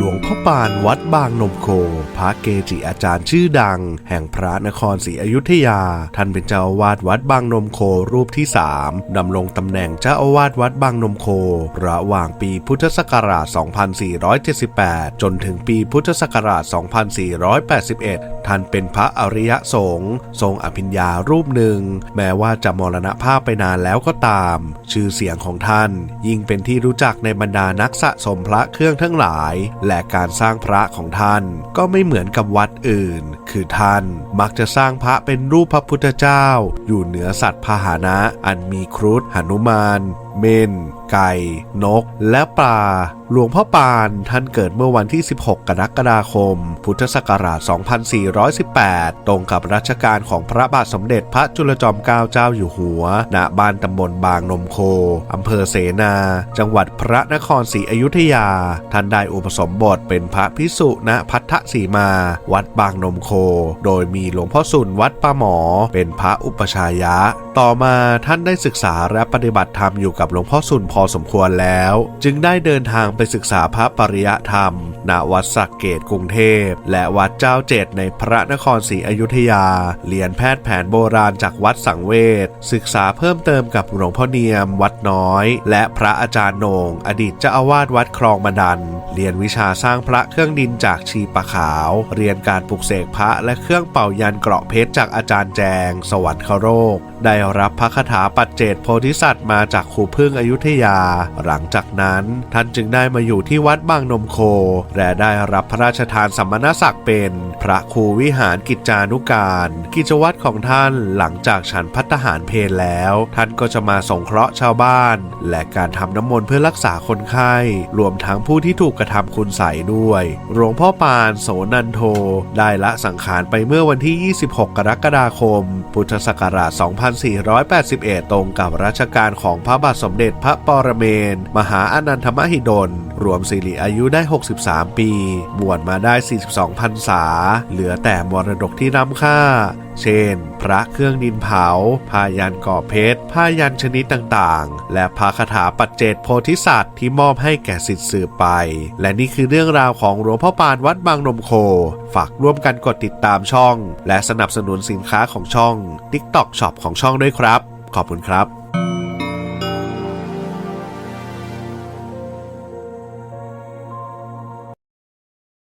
หลวงพ่อปานวัดบางนมโค พระเกจิอาจารย์ชื่อดัง แห่งพระนครศรีอยุธยา ท่านเป็นเจ้าอาวาสวัดบางนมโครูปที่สามดำรงตำแหน่งเจ้าอาวาสวัดบางนมโค ระหว่างปีพุทธศักราช 2478 จนถึงปีพุทธศักราช 2481 ท่านเป็นพระอริยสงฆ์ทรงอภิญญารูปหนึ่ง แม้ว่าจะมรณภาพไปนานแล้วก็ตาม ชื่อเสียงของท่าน ยิ่งเป็นที่รู้จักในบรรดานักสะสมพระเครื่องทั้งหลายและการสร้างพระของท่านก็ไม่เหมือนกับวัดอื่น คือท่านมักจะสร้างพระเป็นรูปพระพุทธเจ้า อยู่เหนือสัตว์พาหนะ อันมีครุฑหนุมานเมน ไก่ นก และปลา หลวงพ่อปานท่านเกิดเมื่อวันที่ 16 กรกฎาคม พุทธศักราช 2418 ตรงกับรัชกาลของพระบาทสมเด็จพระจุลจอมเกล้าเจ้าอยู่หัว ณ บ้านตำบลบางนมโค อำเภอเสนา จังหวัดพระนครศรีอยุธยา ท่านได้อุปสมบทเป็นพระพิสุณพัทธสีมา วัดบางนมโค โดยมีหลวงพ่อสุนวัดป้าหมอ เป็นพระอุปชายะ ต่อมาท่านได้ศึกษาและปฏิบัติธรรมอยู่กับหลวงพ่อสุนพอสมควรแล้ว จึงได้เดินทางไปศึกษาพระปริยธรรม ณวัดสักเกตกรุงเทพ และวัดเจ้าเจดในพระนครศรีอยุธยา เรียนแพทย์แผนโบราณจากวัดสังเวชศึกษาเพิ่มเติมกับหลวงพ่อเนียม วัดน้อย และพระอาจารย์โหนงอดีตเจ้าอาวาสวัดคลองมาดัน เรียนวิชาสร้างพระเครื่องดินจากชีปะขาว เรียนการปลุกเสกพระและเครื่องเป่ายันเกราะเพชรจากอาจารย์แจง สวรรคโรคได้รับพระคาถาปัจเจตโพธิสัตว์มาจากครูพึ่งอยุธยา หลังจากนั้นท่านจึงได้มาอยู่ที่วัดบางนมโค และได้รับพระราชทานสัมมณศักดิ์เป็น พระครูวิหารกิจจานุการ กิจวัตรของท่านหลังจากฉันพัฒหารเพลแล้ว ท่านก็จะมาสงเคราะห์ชาวบ้าน และการทำน้ำมนต์เพื่อรักษาคนไข้ รวมทั้งผู้ที่ถูกกระทำคุณใส่ด้วย หลวงพ่อปานโสนันโท ได้ละสังขารไปเมื่อวันที่ 26 กรกฎาคม พุทธศักราช2481 ตรงกับรัชกาลของพระบาทสมเด็จพระปรเมน มหาอนันทมหิดล รวมสิริอายุได้ 63 ปี บวชมาได้ 42 พรรษา เหลือแต่มรดกที่ร้ำค่า เช่น พระเครื่องดินเผา ผ้ายันก่อเพชร ผ้ายันชนิดต่างๆ และพระคาถาปัจเจตโพธิสัตว์ที่มอบให้แก่สิทธิ์สืบไป และนี่คือเรื่องราวของหลวงพ่อปานวัดบางนมโค ฝากร่วมกันกดติดตามช่อง และสนับสนุนสินค้าของช่อง TikTok Shop ของช่องด้วยครับ ขอบคุณครับ